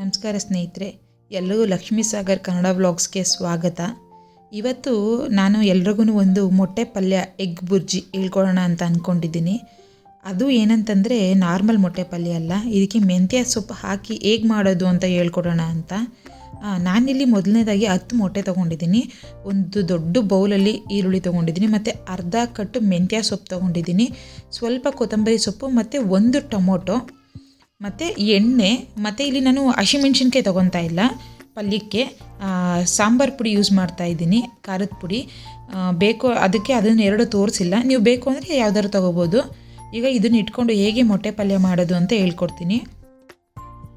ನಮಸ್ಕಾರ ಸ್ನೇಹಿತರೆ, ಎಲ್ಲರಿಗೂ ಲಕ್ಷ್ಮೀ ಸಾಗರ್ ಕನ್ನಡ ವ್ಲಾಗ್ಸ್ಗೆ ಸ್ವಾಗತ. ಇವತ್ತು ನಾನು ಎಲ್ರಿಗೂ ಒಂದು ಮೊಟ್ಟೆ ಪಲ್ಯ ಎಗ್ ಬುರ್ಜಿ ಹೇಳ್ಕೊಡೋಣ ಅಂತ ಅಂದ್ಕೊಂಡಿದ್ದೀನಿ ಅದು ಏನಂತಂದರೆ ನಾರ್ಮಲ್ ಮೊಟ್ಟೆ ಪಲ್ಯ ಅಲ್ಲ, ಇದಕ್ಕೆ ಮೆಂತ್ಯ ಸೊಪ್ಪು ಹಾಕಿ ಹೇಗೆ ಮಾಡೋದು ಅಂತ ಹೇಳ್ಕೊಡೋಣ ಅಂತ. ನಾನಿಲ್ಲಿ ಮೊದಲನೇದಾಗಿ ಹತ್ತು ಮೊಟ್ಟೆ ತೊಗೊಂಡಿದ್ದೀನಿ, ಒಂದು ದೊಡ್ಡ ಬೌಲಲ್ಲಿ ಈರುಳ್ಳಿ ತೊಗೊಂಡಿದ್ದೀನಿ, ಮತ್ತು ಅರ್ಧ ಕಟ್ಟು ಮೆಂತ್ಯ ಸೊಪ್ಪು ತೊಗೊಂಡಿದ್ದೀನಿ, ಸ್ವಲ್ಪ ಕೊತ್ತಂಬರಿ ಸೊಪ್ಪು, ಮತ್ತು ಒಂದು ಟೊಮೊಟೊ. ಮತ್ತು ಎಣ್ಣೆ, ಮತ್ತು ಇಲ್ಲಿ ನಾನು ಹಸಿಮೆಣ್ಸಿನ್ಕಾಯಿ ತೊಗೊತಾ ಇಲ್ಲ. ಪಲ್ಯಕ್ಕೆ ಸಾಂಬಾರು ಪುಡಿ ಯೂಸ್ ಮಾಡ್ತಾ ಇದ್ದೀನಿ, ಖಾರದ ಪುಡಿ. ಬೇಕು, ಅದಕ್ಕೆ ಅದನ್ನು ಎರಡು ತೋರಿಸಿಲ್ಲ. ನೀವು ಬೇಕು ಅಂದರೆ ಯಾವ್ದಾದ್ರು ತೊಗೋಬೋದು. ಈಗ ಇದನ್ನ ಇಟ್ಕೊಂಡು ಹೇಗೆ ಮೊಟ್ಟೆ ಪಲ್ಯ ಮಾಡೋದು ಅಂತ ಹೇಳ್ಕೊಡ್ತೀನಿ.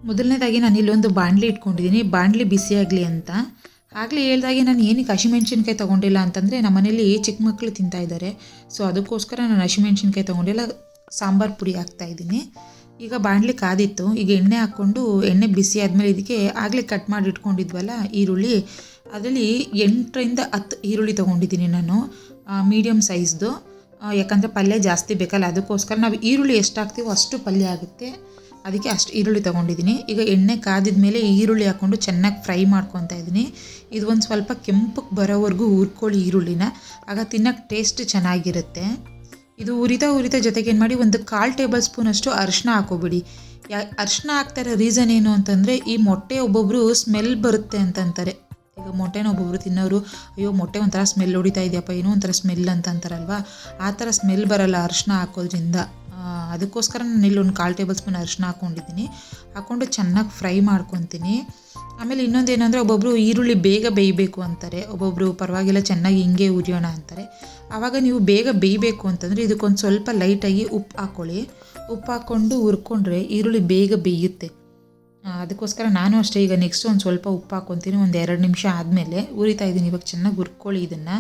ಮೊದಲನೇದಾಗಿ ನಾನು ಇಲ್ಲೊಂದು ಬಾಣಲಿ ಇಟ್ಕೊಂಡಿದ್ದೀನಿ. ಬಾಣಲಿ ಬಿಸಿಯಾಗಲಿ ಅಂತ. ಆಗಲೇ ಹೇಳ್ದಾಗೆ ನಾನು ಏನಕ್ಕೆ ಹಸಿಮೆಣ್ಸಿನ್ಕಾಯಿ ತೊಗೊಂಡಿಲ್ಲ ಅಂತಂದರೆ ನಮ್ಮ ಮನೇಲಿ ಚಿಕ್ಕ ಮಕ್ಕಳು ತಿಂತಾಯಿದ್ದಾರೆ ಸೊ ಅದಕ್ಕೋಸ್ಕರ ನಾನು ಹಸಿಮೆಣ್ಸಿನ್ಕಾಯಿ ತೊಗೊಂಡಿಲ್ಲ. ಸಾಂಬಾರು ಪುಡಿ ಹಾಕ್ತಾ ಇದ್ದೀನಿ. ಈಗ ಬಾಣಲಿ ಕಾದಿತ್ತು ಈಗ ಎಣ್ಣೆ ಹಾಕ್ಕೊಂಡು ಎಣ್ಣೆ ಬಿಸಿ ಆದಮೇಲೆ ಇದಕ್ಕೆ ಆಗಲೇ ಕಟ್ ಮಾಡಿ ಇಟ್ಕೊಂಡಿದ್ವಲ್ಲ ಈರುಳ್ಳಿ. ಅದರಲ್ಲಿ ಎಂಟರಿಂದ ಹತ್ತು ಈರುಳ್ಳಿ ತೊಗೊಂಡಿದ್ದೀನಿ ನಾನು ಮೀಡಿಯಮ್ ಸೈಜ್ದು ಯಾಕಂದರೆ ಪಲ್ಯ ಜಾಸ್ತಿ ಬೇಕಲ್ಲ, ಅದಕ್ಕೋಸ್ಕರ ನಾವು ಈರುಳ್ಳಿ ಎಷ್ಟು ಹಾಕ್ತೀವೋ ಅಷ್ಟು ಪಲ್ಯ ಆಗುತ್ತೆ. ಅದಕ್ಕೆ ಅಷ್ಟು ಈರುಳ್ಳಿ ತೊಗೊಂಡಿದ್ದೀನಿ. ಈಗ ಎಣ್ಣೆ ಕಾದಿದ ಮೇಲೆ ಈರುಳ್ಳಿ ಹಾಕ್ಕೊಂಡು ಚೆನ್ನಾಗಿ ಫ್ರೈ ಮಾಡ್ಕೊತಾ ಇದ್ದೀನಿ. ಇದು ಒಂದು ಸ್ವಲ್ಪ ಕೆಂಪಗೆ ಬರೋವರೆಗೂ ಹುರ್ಕೊಳ್ಳಿ ಈರುಳ್ಳಿನ. ಆಗ ತಿನ್ನೋಕ್ಕೆ ಟೇಸ್ಟ್ ಚೆನ್ನಾಗಿರುತ್ತೆ. ಇದು ಉರಿತಾ ಉರಿತ ಜೊತೆಗೆ ಏನು ಮಾಡಿ ಒಂದು ಕಾಲು ಟೇಬಲ್ ಸ್ಪೂನ್ ಅಷ್ಟು ಅರಿಶಿನ ಹಾಕೋಬಿಡಿ. ಯಾ ಅರಿಶಿನ ಹಾಕ್ತಾ ಇರೋ ರೀಸನ್ ಏನು ಅಂತಂದರೆ ಈ ಮೊಟ್ಟೆ ಒಬ್ಬೊಬ್ಬರು ಸ್ಮೆಲ್ ಬರುತ್ತೆ ಅಂತಂತಾರೆ. ಈಗ ಮೊಟ್ಟೆನ ಒಬ್ಬೊಬ್ರು ತಿನ್ನೋರು, ಅಯ್ಯೋ, ಮೊಟ್ಟೆ ಒಂಥರ ಸ್ಮೆಲ್ ಹೊಡಿತಾ ಇದೆಯಪ್ಪ, ಏನೋ ಒಂಥರ ಸ್ಮೆಲ್ ಅಂತ ಅಂತಾರಲ್ವಾ ಆ ಥರ ಸ್ಮೆಲ್ ಬರಲ್ಲ ಅರಿಶಿನ ಹಾಕೋದ್ರಿಂದ. ಅದಕ್ಕೋಸ್ಕರ ನಾನು ಇಲ್ಲಿ ಒಂದು ಕಾಲು ಟೇಬಲ್ ಸ್ಪೂನ್ ಅರಿಶಿನ ಹಾಕ್ಕೊಂಡಿದ್ದೀನಿ ಹಾಕ್ಕೊಂಡು ಚೆನ್ನಾಗಿ ಫ್ರೈ ಮಾಡ್ಕೊತೀನಿ. ಆಮೇಲೆ ಇನ್ನೊಂದು ಏನಂದರೆ ಒಬ್ಬೊಬ್ಬರು ಈರುಳ್ಳಿ ಬೇಗ ಬೇಯಬೇಕು ಅಂತಾರೆ. ಒಬ್ಬೊಬ್ಬರು ಪರವಾಗಿಲ್ಲ, ಚೆನ್ನಾಗಿ ಹಿಂಗೆ ಉರಿಯೋಣ ಅಂತಾರೆ. ಆವಾಗ ನೀವು ಬೇಗ ಬೇಯಬೇಕು ಅಂತಂದರೆ ಇದಕ್ಕೊಂದು ಸ್ವಲ್ಪ ಲೈಟಾಗಿ ಉಪ್ಪು ಹಾಕ್ಕೊಳ್ಳಿ ಉಪ್ಪು ಹಾಕ್ಕೊಂಡು ಹುರ್ಕೊಂಡ್ರೆ ಈರುಳ್ಳಿ ಬೇಗ ಬೇಯುತ್ತೆ. ಅದಕ್ಕೋಸ್ಕರ ನಾನು ಅಷ್ಟೇ ಈಗ ನೆಕ್ಸ್ಟ್ ಒಂದು ಸ್ವಲ್ಪ ಉಪ್ಪು ಹಾಕ್ಕೊತೀನಿ ಒಂದು ಎರಡು ನಿಮಿಷ ಆದಮೇಲೆ ಉರಿತಾ ಇದ್ದೀನಿ. ಇವಾಗ ಚೆನ್ನಾಗಿ ಹುರ್ಕೊಳ್ಳಿ ಇದನ್ನು.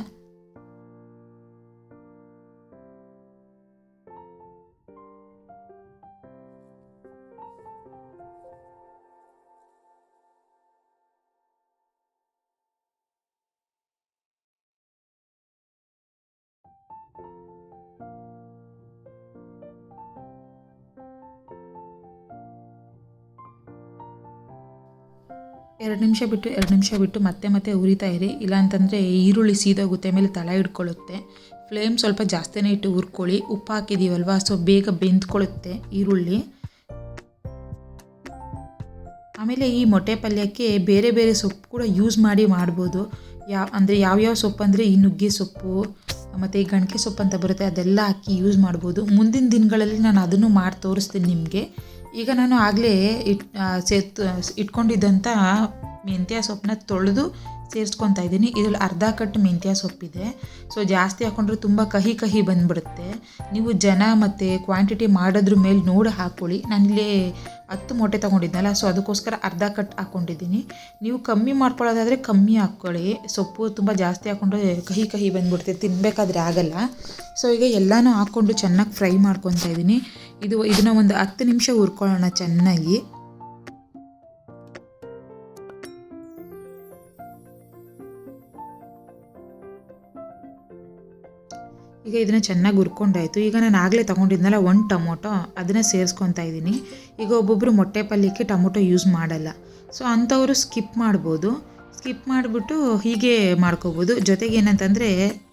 ಎರಡು ನಿಮಿಷ ಬಿಟ್ಟು, ಎರಡು ನಿಮಿಷ ಬಿಟ್ಟು ಮತ್ತೆ ಮತ್ತೆ ಉರಿತಾ ಇರಿ. ಇಲ್ಲಾಂತಂದರೆ ಈರುಳ್ಳಿ ಸೀದೋಗುತ್ತೆ ಆಮೇಲೆ ತಲೆ ಹಿಡ್ಕೊಳ್ಳುತ್ತೆ. ಫ್ಲೇಮ್ ಸ್ವಲ್ಪ ಜಾಸ್ತಿನೇ ಇಟ್ಟು ಹುರ್ಕೊಳ್ಳಿ. ಉಪ್ಪು ಹಾಕಿದ್ದೀವಲ್ವಾ ಸೊ ಬೇಗ ಬೆಂದ್ಕೊಳ್ಳುತ್ತೆ ಈರುಳ್ಳಿ. ಆಮೇಲೆ ಈ ಮೊಟ್ಟೆ ಪಲ್ಯಕ್ಕೆ ಬೇರೆ ಬೇರೆ ಸೊಪ್ಪು ಕೂಡ ಯೂಸ್ ಮಾಡಿ ಮಾಡ್ಬೋದು. ಯಾವ, ಅಂದರೆ ಯಾವ್ಯಾವ ಸೊಪ್ಪು ಅಂದರೆ ಈ ನುಗ್ಗೆ ಸೊಪ್ಪು, ಮತ್ತು ಈ ಗಣಕೆ ಸೊಪ್ಪು ಅಂತ ಬರುತ್ತೆ, ಅದೆಲ್ಲ ಹಾಕಿ ಯೂಸ್ ಮಾಡ್ಬೋದು. ಮುಂದಿನ ದಿನಗಳಲ್ಲಿ ನಾನು ಅದನ್ನು ಮಾಡಿ ತೋರಿಸ್ತೀನಿ ನಿಮಗೆ. ಈಗ ನಾನು ಆಗಲೇ ಇಟ್ ಸೇತ್ ಇಟ್ಕೊಂಡಿದ್ದಂಥ ಮೆಂತ್ಯ ಸೊಪ್ಪನ್ನ ತೊಳೆದು ಸೇರಿಸ್ಕೊತಾ ಇದ್ದೀನಿ. ಇದರಲ್ಲಿ ಅರ್ಧ ಕಟ್ಟು ಮೆಂತ್ಯ ಸೊಪ್ಪಿದೆ. ಸೊ ಜಾಸ್ತಿ ಹಾಕ್ಕೊಂಡ್ರೆ ತುಂಬ ಕಹಿ ಕಹಿ ಬಂದ್ಬಿಡುತ್ತೆ. ನೀವು ಜನ ಮತ್ತು ಕ್ವಾಂಟಿಟಿ ಮಾಡೋದ್ರ ಮೇಲೆ ನೋಡಿ ಹಾಕ್ಕೊಳ್ಳಿ ನಾನಿಲ್ಲಿ ಹತ್ತು ಮೊಟ್ಟೆ ತೊಗೊಂಡಿದ್ನಲ್ಲ ಸೊ ಅದಕ್ಕೋಸ್ಕರ ಅರ್ಧ ಕಟ್ ಹಾಕ್ಕೊಂಡಿದ್ದೀನಿ ನೀವು ಕಮ್ಮಿ ಮಾಡ್ಕೊಳ್ಳೋದಾದರೆ ಕಮ್ಮಿ ಹಾಕ್ಕೊಳ್ಳಿ ಸೊಪ್ಪು ತುಂಬ ಜಾಸ್ತಿ ಹಾಕ್ಕೊಂಡ್ರೆ ಕಹಿ ಕಹಿ ಬಂದ್ಬಿಡುತ್ತೆ ತಿನ್ನಬೇಕಾದ್ರೆ ಆಗಲ್ಲ. ಸೊ ಈಗ ಎಲ್ಲನೂ ಹಾಕ್ಕೊಂಡು ಚೆನ್ನಾಗಿ ಫ್ರೈ ಮಾಡ್ಕೊತಾ ಇದ್ದೀನಿ. ಇದು, ಇದನ್ನ ಒಂದು ಹತ್ತು ನಿಮಿಷ ಹುರ್ಕೊಳ್ಳೋಣ ಚೆನ್ನಾಗಿ. ಈಗ ಇದನ್ನು ಚೆನ್ನಾಗಿ ಹುರ್ಕೊಂಡಾಯಿತು. ಈಗ ನಾನು ಆಗಲೇ ತೊಗೊಂಡಿದ್ನಲ್ಲ ಒಂದು ಟೊಮೊಟೊ, ಅದನ್ನ ಸೇರಿಸ್ಕೊತಾ ಇದ್ದೀನಿ. ಈಗ ಒಬ್ಬೊಬ್ಬರು ಮೊಟ್ಟೆ ಪಲ್ಯಕ್ಕೆ ಟೊಮೊಟೊ ಯೂಸ್ ಮಾಡಲ್ಲ. ಸೊ ಅಂಥವರು ಸ್ಕಿಪ್ ಮಾಡ್ಬೋದು. ಸ್ಕಿಪ್ ಮಾಡಿಬಿಟ್ಟು ಹೀಗೆ ಮಾಡ್ಕೋಬೋದು. ಜೊತೆಗೆ ಏನಂತಂದರೆ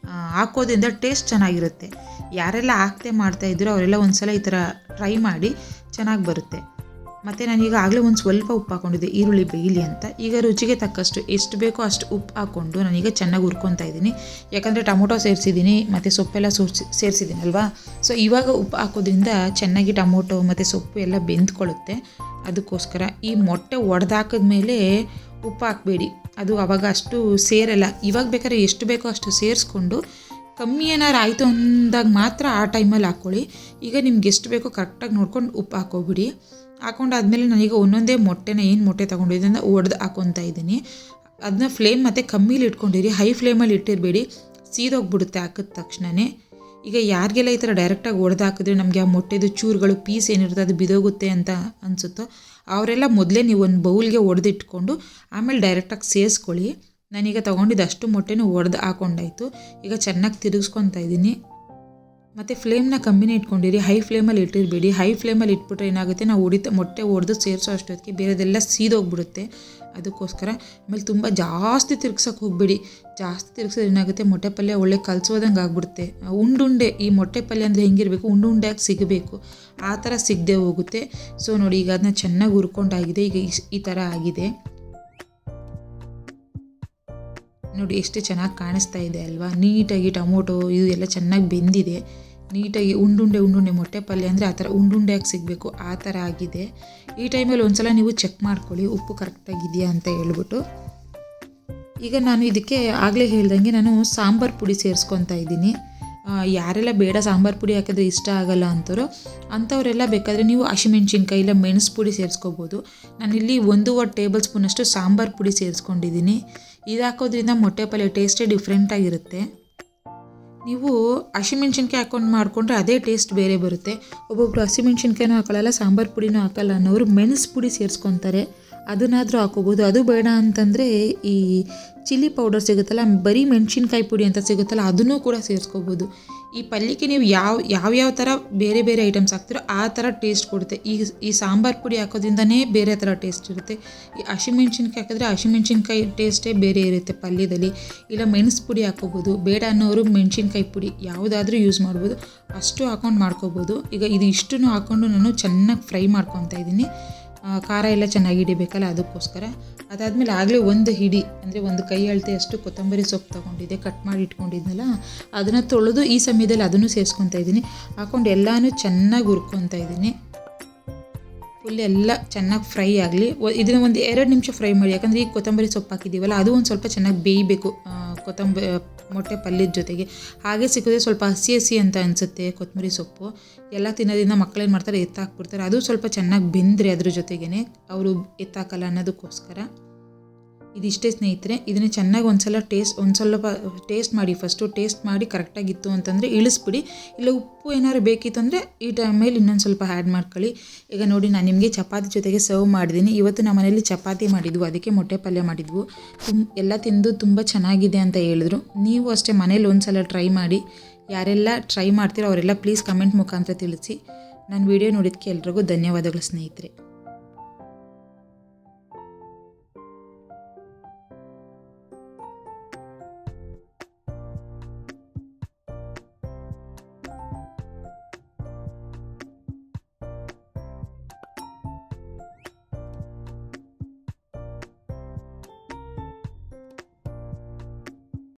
ಹಾಕೋದ್ರಿಂದ ಟೇಸ್ಟ್ ಚೆನ್ನಾಗಿರುತ್ತೆ. ಯಾರೆಲ್ಲ ಆಗ್ತೇ ಮಾಡ್ತಾ ಇದ್ರು ಅವರೆಲ್ಲ ಒಂದ್ಸಲ ಈ ಥರ ಟ್ರೈ ಮಾಡಿ ಚೆನ್ನಾಗಿ ಬರುತ್ತೆ. ಮತ್ತು ನಾನೀಗ ಆಗಲೇ ಒಂದು ಸ್ವಲ್ಪ ಉಪ್ಪು ಹಾಕೊಂಡಿದ್ದೆ, ಈರುಳ್ಳಿ ಬೇಯಲಿ ಅಂತ. ಈಗ ರುಚಿಗೆ ತಕ್ಕಷ್ಟು ಎಷ್ಟು ಬೇಕೋ ಅಷ್ಟು ಉಪ್ಪು ಹಾಕ್ಕೊಂಡು ನಾನೀಗ ಚೆನ್ನಾಗಿ ಹುರ್ಕೊತಾ ಇದ್ದೀನಿ. ಯಾಕಂದರೆ ಟೊಮೊಟೊ ಸೇರಿಸಿದ್ದೀನಿ, ಮತ್ತು ಸೊಪ್ಪೆಲ್ಲ ಸೋರ್ಸಿ, ಸೇರಿಸಿದ್ದೀನಲ್ವಾ? ಸೊ ಇವಾಗ ಉಪ್ಪು ಹಾಕೋದ್ರಿಂದ ಚೆನ್ನಾಗಿ ಟೊಮೊಟೊ ಮತ್ತು ಸೊಪ್ಪು ಎಲ್ಲ ಬೆಂದ್ಕೊಳ್ಳುತ್ತೆ. ಅದಕ್ಕೋಸ್ಕರ ಈ ಮೊಟ್ಟೆ ಒಡೆದಾಕಿದ್ಮೇಲೆ ಉಪ್ಪು ಹಾಕಬೇಡಿ. ಅದು ಅವಾಗ ಅಷ್ಟು ಸೇರಲ್ಲ. ಇವಾಗ ಬೇಕಾದ್ರೆ ಎಷ್ಟು ಬೇಕೋ ಅಷ್ಟು ಸೇರಿಸ್ಕೊಂಡು ಕಮ್ಮಿ ಏನಾರು ಆಯಿತು ಅಂದಾಗ ಮಾತ್ರ ಆ ಟೈಮಲ್ಲಿ ಹಾಕ್ಕೊಳ್ಳಿ ಈಗ ನಿಮ್ಗೆ ಎಷ್ಟು ಬೇಕೋ ಕರೆಕ್ಟಾಗಿ ನೋಡ್ಕೊಂಡು ಉಪ್ಪು ಹಾಕೋಬಿಡಿ ಹಾಕೊಂಡಾದ್ಮೇಲೆ ನಾನೀಗ ಒಂದೊಂದೇ ಮೊಟ್ಟೆನ ಏನು ಮೊಟ್ಟೆ ತೊಗೊಂಡಿದ್ದಿಂದ ಒಡೆದು ಹಾಕೊತಾ ಇದ್ದೀನಿ. ಅದನ್ನ ಫ್ಲೇಮ್ ಮತ್ತು ಕಮ್ಮಿಲಿ ಇಟ್ಕೊಂಡಿರಿ. ಹೈ ಫ್ಲೇಮಲ್ಲಿ ಇಟ್ಟಿರಬೇಡಿ. ಸೀದೋಗ್ಬಿಡುತ್ತೆ ಹಾಕಿದ ತಕ್ಷಣವೇ ಈಗ ಯಾರಿಗೆಲ್ಲ ಈ ಥರ ಡೈರೆಕ್ಟಾಗಿ ಒಡೆದು ಹಾಕಿದ್ರೆ ನಮಗೆ ಆ ಮೊಟ್ಟೆದು ಚೂರುಗಳು ಪೀಸ್ ಏನಿರುತ್ತೆ ಅದು ಬಿದೋಗುತ್ತೆ ಅಂತ ಅನಿಸುತ್ತೋ, ಅವರೆಲ್ಲ ಮೊದಲೇ ನೀವು ಒಂದು ಬೌಲ್ಗೆ ಒಡೆದಿಟ್ಕೊಂಡು ಆಮೇಲೆ ಡೈರೆಕ್ಟಾಗಿ ಸೇರಿಸ್ಕೊಳ್ಳಿ ನಾನೀಗ ತೊಗೊಂಡಿದ್ದು ಅಷ್ಟು ಮೊಟ್ಟೆನೂ ಒಡೆದು ಹಾಕೊಂಡಾಯಿತು. ಈಗ ಚೆನ್ನಾಗಿ ತಿರುಗಿಸ್ಕೊತಾ ಇದ್ದೀನಿ. ಮತ್ತು ಫ್ಲೇಮ್ನ ಕಮ್ಮಿನೇ ಇಟ್ಕೊಂಡಿರಿ. ಹೈ ಫ್ಲೇಮಲ್ಲಿ ಇಟ್ಟಿರಬೇಡಿ. ಹೈ ಫ್ಲೇಮಲ್ಲಿ ಇಟ್ಬಿಟ್ರೆ ಏನಾಗುತ್ತೆ? ನಾವು ಉಡಿತ ಮೊಟ್ಟೆ ಒಡೆದು ಸೇರಿಸೋ ಅಷ್ಟೊತ್ತಿಗೆ ಬೇರೆದೆಲ್ಲ ಸೀದೋಗ್ಬಿಡುತ್ತೆ. ಅದಕ್ಕೋಸ್ಕರ ಆಮೇಲೆ ತುಂಬ ಜಾಸ್ತಿ ತಿರ್ಗ್ಸೋಕೆ ಹೋಗಬೇಡಿ. ಜಾಸ್ತಿ ತಿರ್ಗ್ಸಿದ್ರೆ ಏನಾಗುತ್ತೆ? ಮೊಟ್ಟೆ ಪಲ್ಯ ಒಳ್ಳೆ ಕಲ್ಸೋದಂಗೆ ಆಗ್ಬಿಡುತ್ತೆ. ಉಂಡುಂಡೆ, ಈ ಮೊಟ್ಟೆ ಪಲ್ಯ ಅಂದರೆ ಹೆಂಗಿರಬೇಕು? ಉಂಡುಂಡೆಯಾಗಿ ಸಿಗಬೇಕು. ಆ ಥರ ಸಿಗದೆ ಹೋಗುತ್ತೆ. ಸೊ ನೋಡಿ, ಈಗ ಅದನ್ನ ಚೆನ್ನಾಗಿ ಹುರ್ಕೊಂಡಾಗಿದೆ. ಈಗ ಈ ಥರ ಆಗಿದೆ. ನೋಡಿ ಎಷ್ಟು ಚೆನ್ನಾಗಿ ಕಾಣಿಸ್ತಾ ಇದೆ ಅಲ್ವಾ? ನೀಟಾಗಿ ಟೊಮೊಟೊ ಇದು ಎಲ್ಲ ಚೆನ್ನಾಗಿ ಬೆಂದಿದೆ. ನೀಟಾಗಿ ಉಂಡುಂಡೆ ಉಂಡುಂಡೆ ಮೊಟ್ಟೆ ಪಲ್ಯ ಅಂದರೆ ಆ ಥರ ಉಂಡುಂಡೆಯಾಗಿ ಸಿಗಬೇಕು, ಆ ಥರ ಆಗಿದೆ. ಈ ಟೈಮಲ್ಲಿ ಒಂದ್ಸಲ ನೀವು ಚೆಕ್ ಮಾಡ್ಕೊಳ್ಳಿ, ಉಪ್ಪು ಕರೆಕ್ಟಾಗಿದೆಯಾ ಅಂತ ಹೇಳ್ಬಿಟ್ಟು. ಈಗ ನಾನು ಇದಕ್ಕೆ ಆಗಲೇ ಹೇಳ್ದಂಗೆ ನಾನು ಸಾಂಬಾರು ಪುಡಿ ಸೇರಿಸ್ಕೊತಾ ಇದ್ದೀನಿ. ಯಾರೆಲ್ಲ ಬೇಡ ಸಾಂಬಾರು ಪುಡಿ ಹಾಕಿದ್ರೆ ಇಷ್ಟ ಆಗಲ್ಲ ಅಂತವ್ರು ಅಂಥವರೆಲ್ಲ ಬೇಕಾದರೆ ನೀವು ಹಸಿಮೆಣ್ಸಿನ್ಕಾಯಿ ಇಲ್ಲ ಮೆಣಸು ಪುಡಿ ಸೇರಿಸ್ಕೋಬೋದು. ನಾನಿಲ್ಲಿ ಒಂದೂವರೆ ಟೇಬಲ್ ಸ್ಪೂನಷ್ಟು ಸಾಂಬಾರು ಪುಡಿ ಸೇರಿಸ್ಕೊಂಡಿದ್ದೀನಿ. ಇದು ಹಾಕೋದ್ರಿಂದ ಮೊಟ್ಟೆ ಪಲ್ಯ ಟೇಸ್ಟೇ ಡಿಫ್ರೆಂಟಾಗಿರುತ್ತೆ ನೀವು ಹಸಿಮೆಣ್ಸಿನ್ಕಾಯಿ ಹಾಕೊಂಡು ಮಾಡಿಕೊಂಡ್ರೆ ಅದೇ ಟೇಸ್ಟ್ ಬೇರೆ ಬರುತ್ತೆ. ಒಬ್ಬೊಬ್ರು ಹಸಿಮೆಣ್ಸಿನ್ಕಾಯಿನೂ ಹಾಕೊಳ್ಳಲ್ಲ ಸಾಂಬಾರು ಪುಡಿನೂ ಹಾಕಲ್ಲ ಅನ್ನೋರು ಮೆಣಸು ಪುಡಿ ಸೇರಿಸ್ಕೊತಾರೆ. ಅದನ್ನಾದರೂ ಹಾಕೋಬೋದು. ಅದು ಬೇಡ ಅಂತಂದರೆ ಈ ಚಿಲ್ಲಿ ಪೌಡರ್ ಸಿಗುತ್ತಲ್ಲ, ಬರೀ ಮೆಣಸಿನ್ಕಾಯಿ ಪುಡಿ ಅಂತ ಸಿಗುತ್ತಲ್ಲ, ಅದನ್ನೂ ಕೂಡ ಸೇರಿಸ್ಕೋಬೋದು. ಈ ಪಲ್ಯಕ್ಕೆ ನೀವು ಯಾವ ಯಾವ್ಯಾವ ಥರ ಬೇರೆ ಬೇರೆ ಐಟಮ್ಸ್ ಹಾಕ್ತಿರೋ ಆ ಥರ ಟೇಸ್ಟ್ ಕೊಡುತ್ತೆ. ಈ ಈ ಸಾಂಬಾರು ಪುಡಿ ಹಾಕೋದ್ರಿಂದನೇ ಬೇರೆ ಥರ ಟೇಸ್ಟ್ ಇರುತ್ತೆ. ಈ ಹಸಿಮೆಣ್ಸಿನ್ಕಾಯಿ ಹಾಕಿದ್ರೆ ಹಸಿಮೆಣ್ಸಿನ್ಕಾಯಿ ಟೇಸ್ಟೇ ಬೇರೆ ಇರುತ್ತೆ ಪಲ್ಯದಲ್ಲಿ. ಇಲ್ಲ ಮೆಣಸು ಪುಡಿ ಹಾಕೋಬೋದು. ಬೇಡ ಅನ್ನೋರು ಮೆಣಸಿನ್ಕಾಯಿ ಪುಡಿ ಯಾವುದಾದ್ರೂ ಯೂಸ್ ಮಾಡ್ಬೋದು. ಅಷ್ಟು ಹಾಕೊಂಡು ಮಾಡ್ಕೋಬೋದು. ಈಗ ಇದು ಇಷ್ಟನ್ನು ಹಾಕ್ಕೊಂಡು ನಾನು ಚೆನ್ನಾಗಿ ಫ್ರೈ ಮಾಡ್ಕೊತಾ ಇದ್ದೀನಿ. ಖಾರ ಎಲ್ಲ ಚೆನ್ನಾಗಿ ಹಿಡಿಬೇಕಲ್ಲ ಅದಕ್ಕೋಸ್ಕರ. ಅದಾದಮೇಲೆ ಆಗಲೇ ಒಂದು ಹಿಡಿ, ಅಂದರೆ ಒಂದು ಕೈ ಅಳತೆ ಅಷ್ಟು ಕೊತ್ತಂಬರಿ ಸೊಪ್ಪು ತೊಗೊಂಡಿದ್ದೆ ಕಟ್ ಮಾಡಿ ಇಟ್ಕೊಂಡಿದ್ನಲ್ಲ, ಅದನ್ನು ತೊಳೆದು ಈ ಸಮಯದಲ್ಲಿ ಅದನ್ನು ಸೇರಿಸ್ಕೊತಾ ಇದ್ದೀನಿ. ಹಾಕೊಂಡು ಎಲ್ಲನೂ ಚೆನ್ನಾಗಿ ಹುರ್ಕೊತಾ ಇದ್ದೀನಿ. ಫುಲ್ ಎಲ್ಲ ಚೆನ್ನಾಗಿ ಫ್ರೈ ಆಗಲಿ. ಇದನ್ನು ಒಂದು ಎರಡು ನಿಮಿಷ ಫ್ರೈ ಮಾಡಿ, ಯಾಕಂದರೆ ಈ ಕೊತ್ತಂಬರಿ ಸೊಪ್ಪು ಹಾಕಿದ್ದೀವಲ್ಲ, ಅದು ಒಂದು ಸ್ವಲ್ಪ ಚೆನ್ನಾಗಿ ಬೇಯಬೇಕು. ಕೊತ್ತಂಬರಿ ಮೊಟ್ಟೆ ಪಲ್ಯದ ಜೊತೆಗೆ. ಹಾಗೆ ಸಿಕ್ಕಿದ್ರೆ ಸ್ವಲ್ಪ ಹಸಿ ಹಸಿ ಅಂತ ಅನಿಸುತ್ತೆ ಕೊತ್ತಂಬರಿ ಸೊಪ್ಪು. ಎಲ್ಲ ತಿನ್ನೋದ್ರಿಂದ ಮಕ್ಕಳೇನು ಮಾಡ್ತಾರೆ? ಎತ್ತಾಕ್ಬಿಡ್ತಾರೆ. ಅದು ಸ್ವಲ್ಪ ಚೆನ್ನಾಗಿ ಬೆಂದರೆ ಅದ್ರ ಜೊತೆಗೇ ಅವರು ಎತ್ತಾಕಲ್ಲ ಅನ್ನೋದಕ್ಕೋಸ್ಕರ. ಇದಿಷ್ಟೇ ಸ್ನೇಹಿತರೆ, ಇದನ್ನು ಚೆನ್ನಾಗಿ ಒಂದ್ಸಲ ಟೇಸ್ಟ್ ಒಂದು ಸ್ವಲ್ಪ ಟೇಸ್ಟ್ ಮಾಡಿ ಫಸ್ಟು ಟೇಸ್ಟ್ ಮಾಡಿ ಕರೆಕ್ಟಾಗಿತ್ತು ಅಂತಂದರೆ ಇಳಿಸ್ಬಿಡಿ. ಇಲ್ಲ ಉಪ್ಪು ಏನಾದ್ರು ಬೇಕಿತ್ತು ಅಂದರೆ ಈ ಟೈಮಲ್ಲಿ ಇನ್ನೊಂದು ಸ್ವಲ್ಪ ಆ್ಯಡ್ ಮಾಡ್ಕೊಳ್ಳಿ. ಈಗ ನೋಡಿ, ನಾನು ನಿಮಗೆ ಚಪಾತಿ ಜೊತೆಗೆ ಸರ್ವ್ ಮಾಡಿದ್ದೀನಿ ಇವತ್ತು ನಮ್ಮ ಮನೇಲಿ ಚಪಾತಿ ಮಾಡಿದ್ವು, ಅದಕ್ಕೆ ಮೊಟ್ಟೆ ಪಲ್ಯ ಮಾಡಿದ್ವು. ತುಂಬ ಎಲ್ಲ ತಿಂದು ತುಂಬ ಚೆನ್ನಾಗಿದೆ ಅಂತ ಹೇಳಿದ್ರು. ನೀವು ಅಷ್ಟೇ ಮನೇಲಿ ಒಂದು ಸಲ ಟ್ರೈ ಮಾಡಿ. ಯಾರೆಲ್ಲ ಟ್ರೈ ಮಾಡ್ತೀರೋ ಅವರೆಲ್ಲ ಪ್ಲೀಸ್ ಕಮೆಂಟ್ ಮುಖಾಂತರ ತಿಳಿಸಿ. ನಾನು ವಿಡಿಯೋ ನೋಡಿದ್ದಕ್ಕೆ ಎಲ್ರಿಗೂ ಧನ್ಯವಾದಗಳು ಸ್ನೇಹಿತರೆ.